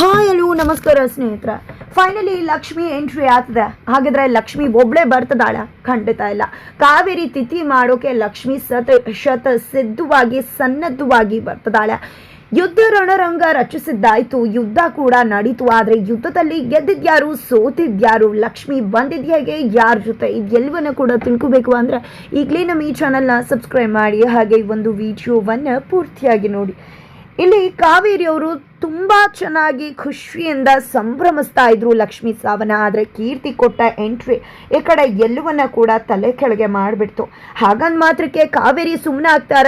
Hi hello ನಮಸ್ಕಾರ ಸ್ನೇಹಿತರೆ. Finally Lakshmi entry ಆಗ್ತದೆ. ಹಾಗಿದ್ರೆ ಲಕ್ಷ್ಮಿ ಒಬ್ಳೆ ಬರ್ತದಾಳ? ಖಂಡಿತ ಇಲ್ಲ. ಕಾವೇರಿ ತಿಥಿ ಮಾಡೋಕೆ ಲಕ್ಷ್ಮಿ ಸತ ಶತ ಸಿದ್ಧವಾಗಿ ಸನ್ನದ್ಧವಾಗಿ ಬರ್ತದಾಳೆ. ಯುದ್ಧ ರಣರಂಗ ರಚಿಸಿದ್ದಾಯ್ತು. ಯುದ್ಧ ಕೂಡ ನಡೀತು. ಆದರೆ ಯುದ್ಧದಲ್ಲಿ ಗೆದ್ದಿದ್ಯಾರು? ಸೋತಿದ್ಯಾರು? ಲಕ್ಷ್ಮಿ ಬಂದಿದ್ಯಾಗೆ? ಯಾರ ಜೊತೆ? ಇದೆಲ್ಲವನ್ನ ಕೂಡ ತಿಳ್ಕೊಬೇಕು ಅಂದರೆ ಈಗಲೇ ನಮ್ಮ ಈ ಚಾನಲ್ನ ಸಬ್ಸ್ಕ್ರೈಬ್ ಮಾಡಿ. ಹಾಗೆ ಒಂದು ವಿಡಿಯೋವನ್ನು ಪೂರ್ತಿಯಾಗಿ ನೋಡಿ. ಇಲ್ಲಿ ಕಾವೇರಿ ಅವರು ತುಂಬ ಚೆನ್ನಾಗಿ ಖುಷಿಯಿಂದ ಸಂಭ್ರಮಿಸ್ತಾ ಇದ್ರು ಲಕ್ಷ್ಮೀ ಸಾವನ. ಆದರೆ ಕೀರ್ತಿ ಕೊಟ್ಟ ಎಂಟ್ರಿ ಈ ಕಡೆ ಎಲ್ಲವನ್ನ ಕೂಡ ತಲೆ ಕೆಳಗೆ ಮಾಡಿಬಿಡ್ತು. ಹಾಗಂದ ಮಾತ್ರಕ್ಕೆ ಕಾವೇರಿ ಸುಮ್ಮನೆ ಆಗ್ತಾರ.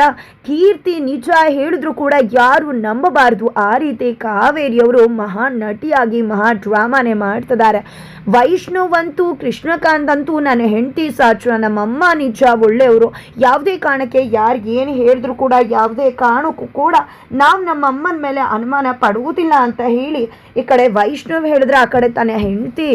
ಕೀರ್ತಿ ನಿಜ ಹೇಳಿದ್ರು ಕೂಡ ಯಾರು ನಂಬಬಾರ್ದು. ಆ ರೀತಿ ಕಾವೇರಿಯವರು ಮಹಾ ನಟಿಯಾಗಿ, ಮಹಾ ಡ್ರಾಮಾನೇ ಮಾಡ್ತಿದ್ದಾರೆ. ವೈಷ್ಣವ್ ಅಂತೂ ಕೃಷ್ಣಕಾಂತ್ ಅಂತೂ ನನ್ನ ಹೆಂಡತಿ ಸಾಚು ನಮ್ಮಮ್ಮ ನಿಜ ಒಳ್ಳೆಯವರು. ಯಾವುದೇ ಕಾರಣಕ್ಕೆ ಯಾರಿಗೇನು ಹೇಳಿದ್ರು ಕೂಡ, ಯಾವುದೇ ಕಾರಣಕ್ಕೂ ಕೂಡ ನಾವು ನಮ್ಮ ಅಮ್ಮನ ಮೇಲೆ ಅನುಮಾನ ಪಡುವುದಿಲ್ಲ ಅಂತ ಹೇಳಿ ಈ ಕಡೆ ವೈಷ್ಣವ್ ಹೇಳಿದ್ರೆ ಆ ಕಡೆ ತನ್ನ ಹೆಂಡತಿ,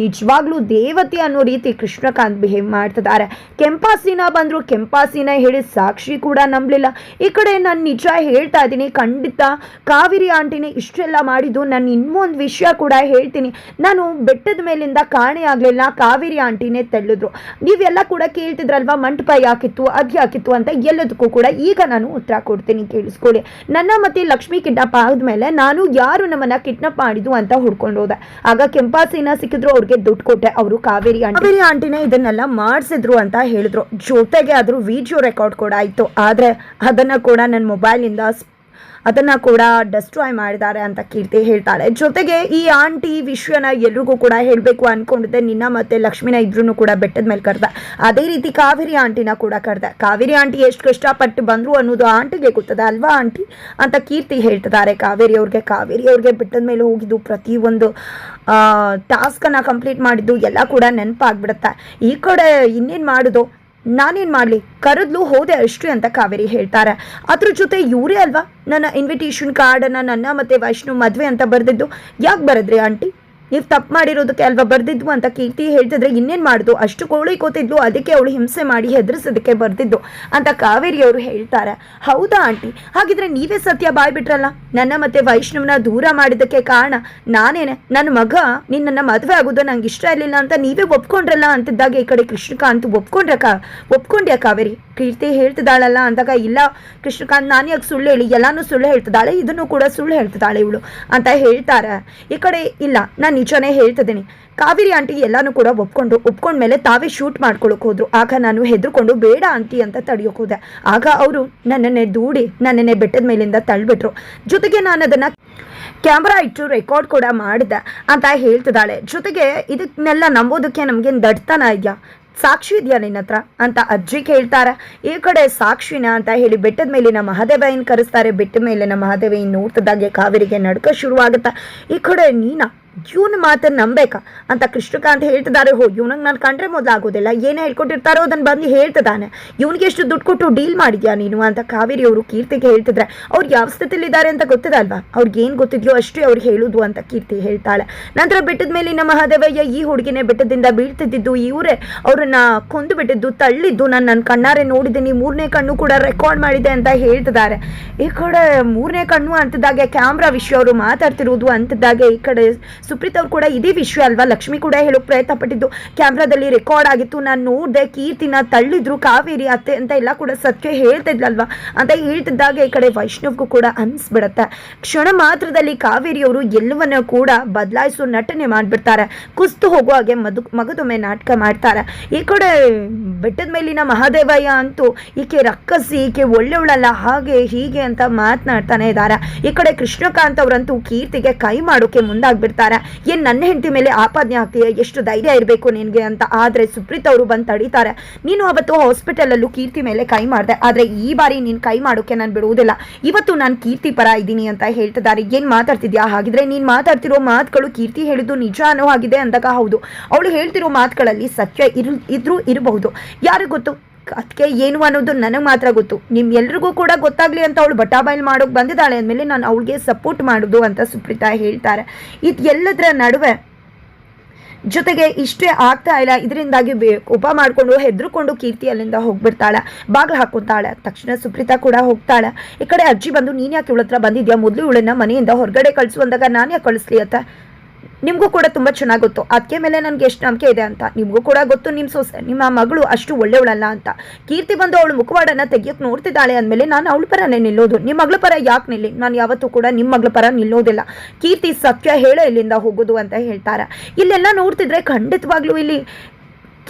ನಿಜವಾಗ್ಲೂ ದೇವತೆ ಅನ್ನೋ ರೀತಿ ಕೃಷ್ಣಕಾಂತ್ ಬಿಹೇವ್ ಮಾಡ್ತಿದ್ದಾರೆ. ಕೆಂಪಾಸಿನ ಬಂದ್ರು ಕೆಂಪಾಸಿನ ಹೇಳಿ ಸಾಕ್ಷಿ ಕೂಡ ನಂಬಲಿಲ್ಲ. ಈ ಕಡೆ ನಾನು ನಿಜ ಹೇಳ್ತಾ ಇದ್ದೀನಿ, ಖಂಡಿತ ಕಾವೇರಿ ಆಂಟಿನೇ ಇಷ್ಟೆಲ್ಲ ಮಾಡಿದ್ದು ನಾನು ಇನ್ನೊಂದು ವಿಷಯ ಕೂಡ ಹೇಳ್ತೀನಿ. ನಾನು ಬೆಟ್ಟದ ಮೇಲಿಂದ ಕಾಣೆ ಆಗಲಿಲ್ಲ, ಕಾವೇರಿ ಆಂಟಿನೇ ತೆಳ್ಳಿದ್ರು. ನೀವೆಲ್ಲ ಕೂಡ ಕೇಳ್ತಿದ್ರಲ್ವಾ, ಮಂಟಪ ಯಾಕಿತ್ತು ಅದು ಯಾಕಿತ್ತು ಅಂತ ಎಲ್ಲದಕ್ಕೂ ಕೂಡ ಈಗ ನಾನು ಉತ್ತರ ಕೊಡ್ತೀನಿ, ಕೇಳಿಸ್ಕೊಳ್ಳಿ. ನನ್ನ ಮತ್ತೆ ಲಕ್ಷ್ಮಿ ಕಿಡ್ನಾಪ್ ಆದ್ಮೇಲೆ ನಾನು ಯಾರು ನಮ್ಮನ್ನ ಕಿಡ್ನಾಪ್ ಮಾಡಿದ್ದು ಅಂತ ಹುಡ್ಕೊಂಡು ಹೋದೆ. ಆಗ ಕೆಂಪಾಸಿನ ಸಿಕ್ಕಿದ್ರು, ಅವ್ರಿಗೆ ದುಡ್ಡು ಕೊಟ್ಟೆ. ಅವರು ಕಾವೇರಿ ಕಾವೇರಿ ಆಂಟಿನೇ ಇದನ್ನೆಲ್ಲ ಮಾಡಿಸಿದ್ರು ಅಂತ ಹೇಳಿದ್ರು. ಜೊತೆಗೆ ಅದ್ರ ವಿಡಿಯೋ ರೆಕಾರ್ಡ್ ಕೂಡ ಆಯ್ತು. ಆದ್ರೆ ಅದನ್ನ ಕೂಡ ನನ್ನ ಮೊಬೈಲಿಂದ ಅದನ್ನ ಕೂಡ ಡೆಸ್ಟ್ರಾಯ್ ಮಾಡಿದ್ದಾರೆ ಅಂತ ಕೀರ್ತಿ ಹೇಳ್ತಾಳೆ ಜೊತೆಗೆ ಈ ಆಂಟಿ ವಿಷಯನ ಎಲ್ರಿಗೂ ಕೂಡ ಹೇಳಬೇಕು ಅನ್ಕೊಂಡಿದ್ದೆ. ನಿನ್ನ ಮತ್ತೆ ಲಕ್ಷ್ಮಿನ ಇಬ್ರು ಕೂಡ ಬೆಟ್ಟದ ಮೇಲೆ ಕರೆದ. ಅದೇ ರೀತಿ ಕಾವೇರಿ ಆಂಟಿನ ಕೂಡ ಕರೆದ. ಕಾವೇರಿ ಆಂಟಿ ಎಷ್ಟು ಕಷ್ಟಪಟ್ಟು ಬಂದರು ಅನ್ನೋದು ಆಂಟಿಗೆ ಗೊತ್ತದ ಅಲ್ವಾ ಆಂಟಿ ಅಂತ ಕೀರ್ತಿ ಹೇಳ್ತಿದ್ದಾರೆ. ಕಾವೇರಿ ಅವ್ರಿಗೆ. ಕಾವೇರಿ ಅವ್ರಿಗೆ ಬೆಟ್ಟದ ಮೇಲೆ ಹೋಗಿದ್ದು ಪ್ರತಿಯೊಂದು ಟಾಸ್ಕನ್ನು ಕಂಪ್ಲೀಟ್ ಮಾಡಿದ್ದು ಎಲ್ಲ ಕೂಡ ನೆನಪಾಗ್ಬಿಡುತ್ತೆ. ಈ ಕಡೆ ಇನ್ನೇನು ಮಾಡೋದು? ನಾನೇನು ಮಾಡಲಿ? ಕರೆದ್ಲು ಹೋದೆ ಅಷ್ಟು ಅಂತ ಕಾವೇರಿ ಹೇಳ್ತಾರೆ. ಅದ್ರ ಜೊತೆ ಇವರೇ ಅಲ್ವಾ? ನನ್ನ ಇನ್ವಿಟೇಷನ್ ಕಾರ್ಡನ್ನು ನನ್ನ ಮತ್ತು ವೈಷ್ಣು ಮದುವೆ ಅಂತ ಬರೆದಿದ್ದು. ಯಾಕೆ ಬರೆದ್ರಿ, ಆಂಟಿ? ನೀವು ತಪ್ಪು ಮಾಡಿರೋದಕ್ಕೆ ಅಲ್ವಾ? ಬರ್ದಿದ್ವು ಅಂತ ಕೀರ್ತಿ ಹೇಳ್ತಿದ್ರೆ ಇನ್ನೇನು ಮಾಡಿದ್ವು ಅಷ್ಟು ಕೋಳಿ ಕೂತಿದ್ಲು, ಅದಕ್ಕೆ ಅವಳು ಹಿಂಸೆ ಮಾಡಿ ಹೆದರಿಸೋದಕ್ಕೆ ಬರ್ದಿದ್ದು ಅಂತ ಕಾವೇರಿ ಅವರು ಹೇಳ್ತಾರೆ. ಹೌದಾ ಆಂಟಿ? ಹಾಗಿದ್ರೆ ನೀವೇ ಸತ್ಯ ಬಾಯ್ಬಿಟ್ರಲ್ಲ ನನ್ನ ಮತ್ತೆ ವೈಷ್ಣವನ ದೂರ ಮಾಡಿದ್ದಕ್ಕೆ ಕಾರಣ ನಾನೇನೆ? ನನ್ನ ಮಗ, ನಿನ್ನನ್ನು ಮದುವೆ ಆಗೋದು ನಂಗೆ ಇಷ್ಟ ಇರಲಿಲ್ಲ ಅಂತ ನೀವೇ ಒಪ್ಕೊಂಡ್ರಲ್ಲ ಅಂತಿದ್ದಾಗ ಈ ಕಡೆ ಕೃಷ್ಣಕಾಂತ್ ಒಪ್ಕೊಂಡ್ರ ಕಾ ಒಪ್ಕೊಂಡ್ಯಾ ಕಾವೇರಿ? ಕೀರ್ತಿ ಹೇಳ್ತಿದ್ದಾಳಲ್ಲ ಅಂದಾಗ, ಇಲ್ಲ ಕೃಷ್ಣಕಾಂತ್, ನಾನು ಯಾಕೆ ಸುಳ್ಳು ಹೇಳಿ? ಎಲ್ಲಾನು ಸುಳ್ಳು ಹೇಳ್ತಿದ್ದಾಳೆ, ಇದನ್ನು ಕೂಡ ಸುಳ್ಳು ಹೇಳ್ತಿದ್ದಾಳೆ ಇವಳು ಅಂತ ಹೇಳ್ತಾರೆ. ಈ ಕಡೆ ಇಲ್ಲ, ನಾನು ನಿಜನೇ ಹೇಳ್ತಿದ್ದೀನಿ. ಕಾವೇರಿ ಆಂಟಿ ಎಲ್ಲಾನು ಕೂಡ ಒಪ್ಕೊಂಡು ಒಪ್ಕೊಂಡ್ಮೇಲೆ ತಾವೇ ಶೂಟ್ ಮಾಡ್ಕೊಳ್ಳೋಕೆ ಹೋದ್ರು. ಆಗ ನಾನು ಹೆದರ್ಕೊಂಡು, ಬೇಡ ಆಂಟಿ ಅಂತ ತಡಿಯೋಕೆ ಹೋದೆ. ಆಗ ಅವರು ನನ್ನನ್ನೇ ದೂಡಿ, ನನ್ನನ್ನೇ ಬೆಟ್ಟದ ಮೇಲಿಂದ ತಳ್ಳಿಬಿಟ್ರು ಜೊತೆಗೆ ನಾನು ಅದನ್ನು ಕ್ಯಾಮ್ರಾ ಇಟ್ಟು ರೆಕಾರ್ಡ್ ಕೂಡ ಮಾಡಿದೆ ಅಂತ ಹೇಳ್ತಿದ್ದಾಳೆ. ಜೊತೆಗೆ ಇದನ್ನೆಲ್ಲ ನಂಬೋದಕ್ಕೆ ನಮಗೆ ದಡ್ತನ ಇದೆಯಾ? ಸಾಕ್ಷಿ ಇದೆಯಾ ನಿನ್ನ ಹತ್ರ? ಅಂತ ಅಜ್ಜಿ ಕೇಳ್ತಾರೆ. ಈ ಕಡೆ ಸಾಕ್ಷಿನ ಅಂತ ಹೇಳಿ ಬೆಟ್ಟದ ಮೇಲಿನ ಮಹಾದೇವಯ್ಯನ ಕರೆಸ್ತಾರೆ? ಬೆಟ್ಟದ ಮೇಲಿನ ಮಹಾದೇವಯ್ಯನ ನೋಡ್ತಿದ್ದಾಗೆ ಕಾವೇರಿಗೆ ನಡ್ಕ ಶುರುವಾಗುತ್ತೆ? ಈ ಕಡೆ ನೀನಾ? ಇವನ ಮಾತನ್ನು ನಂಬೇಕಾ? ಅಂತ ಕೃಷ್ಣಕಾಂತ್ ಹೇಳ್ತಿದ್ದಾರೆ ಹೋ, ಇವನಿಗೆ ನಾನು ಕಂಡ್ರೆ ಮೊದಲಾಗೋದಿಲ್ಲ ಏನೇ ಹೇಳ್ಕೊಟ್ಟಿರ್ತಾರೋ ಅದನ್ನು ಬಂದು ಹೇಳ್ತಿದ್ದಾನೆ ಇವನಿಗೆ ಎಷ್ಟು ದುಡ್ಡು ಕೊಟ್ಟು ಡೀಲ್ ಮಾಡಿದ್ಯಾ ನೀನು ಅಂತ ಕಾವೇರಿ ಅವರು ಕೀರ್ತಿಗೆ ಹೇಳ್ತಿದ್ರೆ. ಅವ್ರು ಯಾವ ಸ್ಥಿತಿಲಿದ್ದಾರೆ ಅಂತ ಗೊತ್ತಿದಲ್ವಾ ಅವ್ರಿಗೆ ಏನು ಗೊತ್ತಿದ್ಯೋ ಅಷ್ಟೇ ಅವ್ರಿಗೆ ಹೇಳುದು ಅಂತ ಕೀರ್ತಿ ಹೇಳ್ತಾಳೆ. ನಂತರ ಬೆಟ್ಟದ ಮೇಲಿನ ಮಹಾದೇವಯ್ಯ ಈ ಹುಡುಗಿನೇ ಬೆಟ್ಟದಿಂದ ಬೀಳ್ತಿದ್ದಿದ್ದು ಇವರೇ. ಅವ್ರನ್ನ ಕೊಂದು ಬಿಟ್ಟಿದ್ದು, ತಳ್ಳಿದ್ದು ನಾನು ನನ್ನ ಕಣ್ಣಾರೆ ನೋಡಿದ್ದೀನಿ. ಮೂರನೇ ಕಣ್ಣು ಕೂಡ ರೆಕಾರ್ಡ್ ಮಾಡಿದೆ ಅಂತ ಹೇಳ್ತಿದ್ದಾರೆ ಈ ಕಡೆ ಮೂರನೇ ಕಣ್ಣು ಅಂತಿದ್ದಾಗೆ, ಕ್ಯಾಮ್ರಾ ವಿಷಯ ಅವರು ಮಾತಾಡ್ತಿರೋದು ಅಂತಿದ್ದಾಗೆ, ಈ ಕಡೆ ಸುಪ್ರೀತ್ ಅವ್ರು ಕೂಡ ಇದೇ ವಿಷಯ ಅಲ್ವಾ? ಲಕ್ಷ್ಮಿ ಕೂಡ ಹೇಳೋಕೆ ಪ್ರಯತ್ನ ಪಟ್ಟಿದ್ದು ಕ್ಯಾಮ್ರಾದಲ್ಲಿ ರೆಕಾರ್ಡ್ ಆಗಿತ್ತು. ನಾನು ನೋಡಿದೆ ಕೀರ್ತಿನ ತಳ್ಳಿದ್ರು. ಕಾವೇರಿ ಅತ್ತೆ ಅಂತ ಎಲ್ಲ ಕೂಡ ಸತ್ಯ ಹೇಳ್ತಿದ್ಲಲ್ವಾ ಅಂತ ಹೇಳ್ತಿದ್ದಾಗ ಈ ಕಡೆ ವೈಷ್ಣವ್ಗೂ ಕೂಡ ಅನ್ಸ್ಬಿಡತ್ತೆ. ಕ್ಷಣ ಮಾತ್ರದಲ್ಲಿ ಕಾವೇರಿಯವರು ಎಲ್ಲವನ್ನ ಕೂಡ ಬದಲಾಯಿಸೋ ನಟನೆ ಮಾಡಿಬಿಡ್ತಾರೆ. ಕುಸ್ತು ಹೋಗೋ ಹಾಗೆ ಮದು ಮಗದೊಮ್ಮೆ ನಾಟಕ ಮಾಡ್ತಾರೆ. ಈ ಕಡೆ ಬೆಟ್ಟದ ಮೇಲಿನ ಮಹಾದೇವಯ್ಯ ಅಂತೂ ಈಕೆ ರಕ್ಕಸಿ, ಈಕೆ ಒಳ್ಳೆಯವಳಲ್ಲ, ಹಾಗೆ ಹೀಗೆ ಅಂತ ಮಾತನಾಡ್ತಾನೆ ಇದ್ದಾರೆ. ಈ ಕಡೆ ಕೃಷ್ಣಕಾಂತ್ ಅವರಂತೂ ಕೀರ್ತಿಗೆ ಕೈ ಮಾಡೋಕೆ ಮುಂದಾಗ್ಬಿಡ್ತಾರೆ. ಏನ್ ನನ್ನ ಹೆಂಡತಿ ಮೇಲೆ ಆಪಾದನೆ ಆಗ್ತೀಯ? ಎಷ್ಟು ಧೈರ್ಯ ಇರಬೇಕು ನಿನಗೆ ಅಂತ. ಆದ್ರೆ ಸುಪ್ರೀತ್ ಅವರು ಬಂದು ತಡೀತಾರೆ. ನೀನು ಅವತ್ತು ಹಾಸ್ಪಿಟಲಲ್ಲೂ ಕೀರ್ತಿ ಮೇಲೆ ಕೈ ಮಾಡಿದೆ. ಆದ್ರೆ ಈ ಬಾರಿ ನೀನು ಕೈ ಮಾಡೋಕೆ ನಾನು ಬಿಡುವುದಿಲ್ಲ. ಇವತ್ತು ನಾನು ಕೀರ್ತಿ ಪರ ಇದ್ದೀನಿ ಅಂತ ಹೇಳ್ತಿದ್ದಾರೆ. ಏನ್ ಮಾತಾಡ್ತಿದ್ಯಾ? ಹಾಗಿದ್ರೆ ನೀನು ಮಾತಾಡ್ತಿರೋ ಮಾತುಗಳು ಕೀರ್ತಿ ಹೇಳಿದ್ದು ನಿಜ ಅನ್ನೋ ಆಗಿದೆ ಅಂದಾಗ ಹೌದು. ಅವಳು ಹೇಳ್ತಿರೋ ಮಾತುಗಳಲ್ಲಿ ಸತ್ಯ ಇರು, ಇದ್ರೂ ಇರಬಹುದು. ಯಾರು ಗೊತ್ತು? ಅದಕ್ಕೆ ಏನು ಅನ್ನೋದು ನನಗೆ ಮಾತ್ರ ಗೊತ್ತು. ನಿಮ್ಮೆಲ್ರಿಗೂ ಕೂಡ ಗೊತ್ತಾಗ್ಲಿ ಅಂತ ಅವಳು ಬಟಾಬಾಯಿಲ್ ಮಾಡೋಕೆ ಬಂದಿದ್ದಾಳೆ ಅಂದಮೇಲೆ ನಾನು ಅವಳಿಗೆ ಸಪೋರ್ಟ್ ಮಾಡೋದು ಅಂತ ಸುಪ್ರೀತಾ ಹೇಳ್ತಾರೆ. ಇದು ಎಲ್ಲದರ ನಡುವೆ ಜೊತೆಗೆ ಇಷ್ಟೇ ಆಗ್ತಾ ಇಲ್ಲ. ಇದರಿಂದಾಗಿ ಬೇ ಕೋಪ ಮಾಡಿಕೊಂಡು ಹೆದರ್ಕೊಂಡು ಕೀರ್ತಿ ಅಲ್ಲಿಂದ ಹೋಗ್ಬಿಡ್ತಾಳೆ. ಬಾಗಿಲು ಹಾಕೊಂತಾಳೆ ತಕ್ಷಣ ಸುಪ್ರೀತಾ ಕೂಡ ಹೋಗ್ತಾಳೆ. ಈ ಕಡೆ ಅಜ್ಜಿ ಬಂದು, ನೀನು ಯಾಕೆ ಇವಳ ಹತ್ರ ಬಂದಿದ್ಯಾ? ಮೊದಲು ಇವಳನ್ನ ಮನೆಯಿಂದ ಹೊರಗಡೆ ಕಳಿಸು ಅಂದಾಗ ನಾನು ಯಾಕೆ ಕಳಿಸ್ಲಿ ಅತ್ತ? ನಿಮಗೂ ಕೂಡ ತುಂಬ ಚೆನ್ನಾಗಿ ಗೊತ್ತು ಅದಕ್ಕೆ ಮೇಲೆ ನನಗೆ ಎಷ್ಟು ನಂಬಿಕೆ ಇದೆ ಅಂತ. ನಿಮಗೂ ಕೂಡ ಗೊತ್ತು ನಿಮ್ಮ ಸೊಸ, ನಿಮ್ಮ ಮಗಳು ಅಷ್ಟು ಒಳ್ಳೆಯವಳಲ್ಲ ಅಂತ. ಕೀರ್ತಿ ಬಂದು ಅವಳು ಮುಖವಾಡನ್ನ ತೆಗಿಯೋಕೆ ನೋಡ್ತಿದ್ದಾಳೆ ಅಂದಮೇಲೆ ನಾನು ಅವಳ ಪರನೇ ನಿಲ್ಲೋದು. ನಿಮ್ಮ ಮಗಳ ಪರ ಯಾಕೆ ನಿಲ್ಲಿ? ನಾನು ಯಾವತ್ತೂ ಕೂಡ ನಿಮ್ಮ ಮಗಳ ಪರ ನಿಲ್ಲೋದಿಲ್ಲ. ಕೀರ್ತಿ ಸತ್ಯ ಹೇಳೋ ಇಲ್ಲಿಂದ ಹೋಗೋದು ಅಂತ ಹೇಳ್ತಾರೆ. ಇಲ್ಲೆಲ್ಲ ನೋಡ್ತಿದ್ರೆ ಖಂಡಿತವಾಗ್ಲೂ ಇಲ್ಲಿ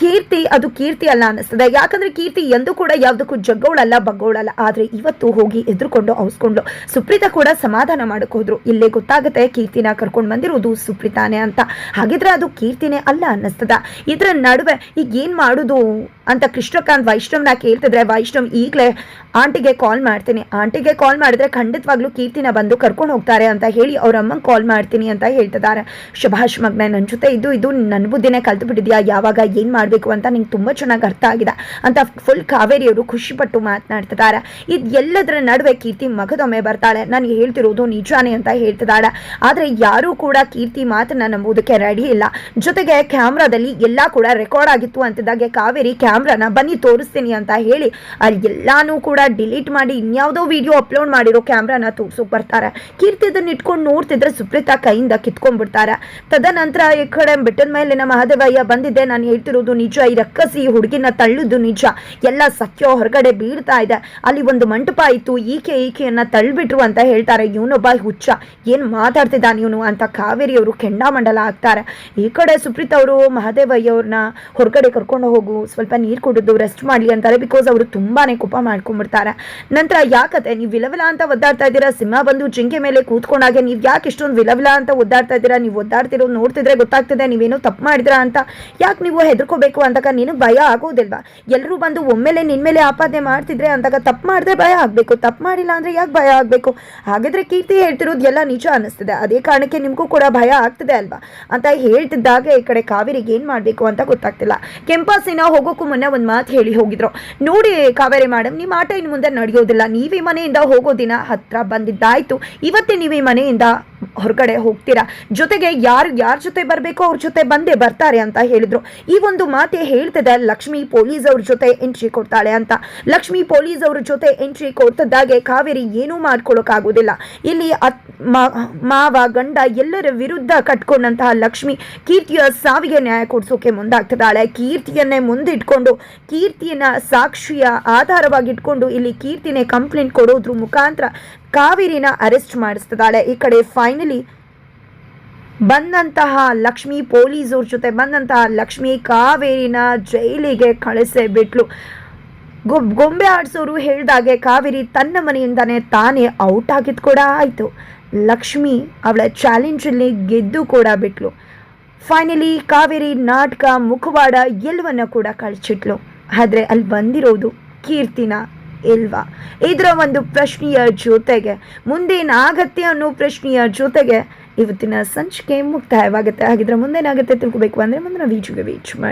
ಕೀರ್ತಿ, ಅದು ಕೀರ್ತಿ ಅಲ್ಲ ಅನ್ನಿಸ್ತದೆ. ಯಾಕಂದ್ರೆ ಕೀರ್ತಿ ಎಂದೂ ಕೂಡ ಯಾವುದಕ್ಕೂ ಜಗ್ಗೋಳಲ್ಲ ಬಗ್ಗೋಳಲ್ಲ ಆದರೆ ಇವತ್ತು ಹೋಗಿ ಎದುರುಕೊಂಡು ಅವಸ್ಕೊಂಡು ಸುಪ್ರೀತಾ ಕೂಡ ಸಮಾಧಾನ ಮಾಡಕ್ಕೆ ಹೋದ್ರು. ಇಲ್ಲೇ ಗೊತ್ತಾಗುತ್ತೆ ಕೀರ್ತಿನ ಕರ್ಕೊಂಡು ಬಂದಿರೋದು ಸುಪ್ರೀತಾನೆ ಅಂತ. ಹಾಗಿದ್ರೆ ಅದು ಕೀರ್ತಿನೇ ಅಲ್ಲ ಅನ್ನಿಸ್ತದ. ಇದರ ನಡುವೆ ಈಗ ಏನು ಮಾಡೋದು? ಅಂತ ಕೃಷ್ಣಕಾಂತ್ ವೈಷ್ಣವ್ನ ಕೇಳ್ತಿದ್ರೆ, ವೈಷ್ಣವ್ ಈಗಲೇ ಆಂಟಿಗೆ ಕಾಲ್ ಮಾಡ್ತೀನಿ. ಆಂಟಿಗೆ ಕಾಲ್ ಮಾಡಿದ್ರೆ ಖಂಡಿತವಾಗ್ಲೂ ಕೀರ್ತಿನ ಬಂದು ಕರ್ಕೊಂಡು ಹೋಗ್ತಾರೆ ಅಂತ ಹೇಳಿ ಅವ್ರ ಅಮ್ಮಂಗೆ ಕಾಲ್ ಮಾಡ್ತೀನಿ ಅಂತ ಹೇಳ್ತಿದ್ದಾರೆ. ಶಭಾಷ್ ಮಗ್ನೆ ನನ್ನ ಜೊತೆ ಇದು ಇದು ನನ್ನ ಬುದ್ಧಿನೇ ಕಲ್ತು ಬಿಟ್ಟಿದ್ಯಾ ಯಾವಾಗ ಏನು ಮಾಡಬೇಕು ಅಂತ ನಿಂಗೆ ತುಂಬ ಚೆನ್ನಾಗಿ ಅರ್ಥ ಆಗಿದೆ ಅಂತ ಫುಲ್ ಕಾವೇರಿಯವರು ಖುಷಿಪಟ್ಟು ಮಾತನಾಡ್ತಿದ್ದಾರೆ. ಇದು ಎಲ್ಲದರ ನಡುವೆ ಕೀರ್ತಿ ಮಗದೊಮ್ಮೆ ಬರ್ತಾಳೆ. ನಾನು ಹೇಳ್ತಿರೋದು ನಿಜಾನೇ ಅಂತ ಹೇಳ್ತಿದ್ದಾಳೆ. ಆದರೆ ಯಾರೂ ಕೂಡ ಕೀರ್ತಿ ಮಾತನ್ನ ನಂಬುವುದಕ್ಕೆ ರೆಡಿ ಇಲ್ಲ. ಜೊತೆಗೆ ಕ್ಯಾಮ್ರಾದಲ್ಲಿ ಎಲ್ಲ ಕೂಡ ರೆಕಾರ್ಡ್ ಆಗಿತ್ತು ಅಂತಿದ್ದಾಗೆ ಕಾವೇರಿ ಕ್ಯಾಮ್ರಾನ ಬನ್ನಿ ತೋರಿಸ್ತೀನಿ ಅಂತ ಹೇಳಿ ಅಲ್ಲಿ ಎಲ್ಲಾನು ಕೂಡ ಡಿಲೀಟ್ ಮಾಡಿ ಇನ್ಯಾವುದೋ ವಿಡಿಯೋ ಅಪ್ಲೋಡ್ ಮಾಡಿರೋ ಕ್ಯಾಮ್ರಾನ ತೋರ್ಸೋಕೆ ಬರ್ತಾರೆ. ಕೀರ್ತಿ ಇಟ್ಕೊಂಡು ನೋಡ್ತಿದ್ರೆ ಸುಪ್ರೀತಾ ಕೈಯಿಂದ ಕಿತ್ಕೊಂಡ್ಬಿಡ್ತಾರೆ. ತದನಂತರ ಈ ಕಡೆ ಬೆಟ್ಟದ ಮೇಲೆ ನಮ್ಮ ಮಹಾದೇವಯ್ಯ ಬಂದಿದ್ದೆ. ನಾನು ಹೇಳ್ತಿರೋದು ನಿಜ, ಈ ರಕ್ಕಸಿ ಹುಡುಗಿನ ತಳ್ಳುದು ನಿಜ. ಎಲ್ಲ ಸತ್ಯ ಹೊರಗಡೆ ಬೀಳ್ತಾ ಇದೆ. ಅಲ್ಲಿ ಒಂದು ಮಂಟಪ ಇತ್ತು, ಈಕೆ ಈಕೆಯನ್ನ ತಳ್ಳಿಬಿಟ್ರು ಅಂತ ಹೇಳ್ತಾರೆ. ಇವನೊಬ್ಬ ಹುಚ್ಚ. ಏನು ಮಾತಾಡ್ತಿದ್ದಾನೆ ಇವನು ಅಂತ ಕಾವೇರಿ ಅವರು ಕೆಂಡಾಮಂಡಲ ಆಗ್ತಾರೆ ಈ ಕಡೆ ಸುಪ್ರೀತ್ ಅವರು ಮಹಾದೇವಯ್ಯ ಅವ್ರನ್ನ ಹೊರಗಡೆ ಕರ್ಕೊಂಡು ಹೋಗು. ಸ್ವಲ್ಪ ನೀರು ಕುಡಿದು ರೆಸ್ಟ್ ಮಾಡಲಿ ಅಂತಾರೆ ಬಿಕಾಸ್ ಅವರು ತುಂಬಾ ಕೋಪ ಮಾಡ್ಕೊಂಡ್ಬಿಡ್ತಾರೆ. ನಂತರ ಯಾಕತ್ತೆ ನೀವು ವಿಲವಿಲ ಅಂತ ಒದ್ದಾಡ್ತಾ ಇದ್ದೀರಾ? ಸಿಂಹ ಬಂದು ಜಿಂಕೆ ಮೇಲೆ ಕೂತ್ಕೊಂಡಾಗೆ ನೀವು ಯಾಕೆ ಇಷ್ಟೊಂದು ವಿಲವಿಲ ಅಂತ ಒದ್ದಾಡ್ತಾ ಇದ್ದೀರಾ? ನೀವು ಒದ್ದಾಡ್ತಿರೋ ನೋಡ್ತಿದ್ರೆ ಗೊತ್ತಾಗ್ತದೆ, ನೀವೇನೋ ತಪ್ಪು ಮಾಡಿದ್ರಾ ಅಂತ. ಯಾಕೆ ನೀವು ಹೆದರ್ಕೋಬೇಕು ಅಂದಾಗ ನೀನು ಭಯ ಆಗೋದಿಲ್ವಾ? ಎಲ್ಲರೂ ಬಂದು ಒಮ್ಮೆಲೆ ನಿನ್ನ ಮೇಲೆ ಆಪಾದನೆ ಮಾಡ್ತಿದ್ರೆ ಅಂದಾಗ ತಪ್ಪು ಮಾಡಿದ್ರೆ ಭಯ ಆಗಬೇಕು. ತಪ್ಪು ಮಾಡಿಲ್ಲ ಅಂದರೆ ಯಾಕೆ ಭಯ ಆಗಬೇಕು? ಹಾಗಿದ್ರೆ ಕೀರ್ತಿ ಹೇಳ್ತಿರೋದು ಎಲ್ಲ ನಿಜ ಅನ್ನಿಸ್ತದೆ ಅದೇ ಕಾರಣಕ್ಕೆ ನಿಮಗೂ ಕೂಡ ಭಯ ಆಗ್ತದೆ ಅಲ್ವಾ? ಅಂತ ಹೇಳ್ತಿದ್ದಾಗ ಈ ಕಡೆ ಕಾವೇರಿಗೆ ಏನು ಮಾಡಬೇಕು ಅಂತ ಗೊತ್ತಾಗ್ತಿಲ್ಲ. ಕೆಂಪಾಸಿನ ಹೋಗೋಕ್ಕೂ ಮುನ್ನ ಒಂದು ಮಾತು ಹೇಳಿ ಹೋಗಿದ್ರು. ನೋಡಿ ಕಾವೇರಿ ಮೇಡಮ್ ನಿಮ್ಮ ಆಟ ಇನ್ನು ಮುಂದೆ ನಡೆಯೋದಿಲ್ಲ. ನೀವೇ ಮನೆಯಿಂದ ಹೋಗೋ ದಿನ ಹತ್ರ ಬಂದಿದ್ದಾಯ್ತು. ಇವತ್ತೇ ನೀವೇ ಮನೆಯಿಂದ ಹೊರಗಡೆ ಹೋಗ್ತೀರಾ? ಜೊತೆಗೆ ಯಾರು, ಯಾರ ಜೊತೆ ಬರಬೇಕೋ, ಅವ್ರ ಜೊತೆ ಬಂದೇ ಬರ್ತಾರೆ ಅಂತ ಹೇಳಿದ್ರು. ಈ ಒಂದು ಮಾತೆ ಹೇಳ್ತಿದೆ, ಲಕ್ಷ್ಮಿ ಪೊಲೀಸ್ ಅವ್ರ ಜೊತೆ ಎಂಟ್ರಿ ಕೊಡ್ತಾಳೆ ಅಂತ. ಲಕ್ಷ್ಮಿ ಪೊಲೀಸ್ ಅವ್ರ ಜೊತೆ ಎಂಟ್ರಿ ಕೊಡ್ತಿದ್ದಾಗೆ ಕಾವೇರಿ ಏನೂ ಮಾಡ್ಕೊಳ್ಳೋಕ್ಕಾಗೋದಿಲ್ಲ ಇಲ್ಲಿ ಅತ್ ಮಾವ, ಗಂಡ ಎಲ್ಲರ ವಿರುದ್ಧ ಕಟ್ಕೊಂಡಂತಹ ಲಕ್ಷ್ಮಿ ಕೀರ್ತಿಯ ಸಾವಿಗೆ ನ್ಯಾಯ ಕೊಡಿಸೋಕೆ ಮುಂದಾಗ್ತಿದ್ದಾಳೆ. ಕೀರ್ತಿಯನ್ನೇ ಮುಂದಿಟ್ಕೊಂಡು ಕೀರ್ತಿಯನ್ನ ಸಾಕ್ಷಿಯ ಆಧಾರವಾಗಿ ಇಟ್ಕೊಂಡು ಇಲ್ಲಿ ಕೀರ್ತಿನೇ ಕಂಪ್ಲೇಂಟ್ ಕೊಡೋದ್ರ ಮುಖಾಂತರ ಕಾವೇರಿನ ಅರೆಸ್ಟ್ ಮಾಡಿಸ್ತಿದ್ದಾಳೆ. ಈ ಕಡೆ ಫೈನಲಿ ಬಂದಂತಹ ಲಕ್ಷ್ಮಿ ಪೊಲೀಸವ್ರ ಜೊತೆ ಬಂದಂತಹ ಲಕ್ಷ್ಮಿ ಕಾವೇರಿನ ಜೈಲಿಗೆ ಕಳಿಸೇ ಬಿಟ್ಲು. ಗೊ- ಗೊಂಬೆ ಆಡಿಸೋರು ಹೇಳಿದಾಗೆ ಕಾವೇರಿ ತನ್ನ ಮನೆಯಿಂದನೇ ತಾನೇ ಔಟ್ ಆಗಿದ್ದು ಕೂಡ ಆಯಿತು. ಲಕ್ಷ್ಮಿ ಅವಳ ಚಾಲೆಂಜಲ್ಲಿ ಗೆದ್ದು ಕೂಡ ಬಿಟ್ಲು. ಫೈನಲಿ ಕಾವೇರಿ ನಾಟಕ ಮುಖವಾಡ ಎಲ್ಲವನ್ನ ಕೂಡ ಕಳ್ಚಿಟ್ಲು. ಆದರೆ ಅಲ್ಲಿ ಬಂದಿರೋದು ಕೀರ್ತಿನ ಇಲ್ವಾ ಇದರ ಒಂದು ಪ್ರಶ್ನೆಯ ಜೊತೆಗೆ ಮುಂದೇನಾಗತ್ತೆ ಅನ್ನೋ ಪ್ರಶ್ನೆಯ ಜೊತೆಗೆ, ಇವತ್ತಿನ ಸಂಚಿಕೆ ಮುಕ್ತಾಯವಾಗುತ್ತೆ. ಹಾಗಿದ್ರೆ ಮುಂದೇನಾಗುತ್ತೆ ತಿಳ್ಕೊಬೇಕು ಅಂದರೆ ಮುಂದಿನ ವೀಚುಗೆ ವೀಚ್ ಮಾಡಿ.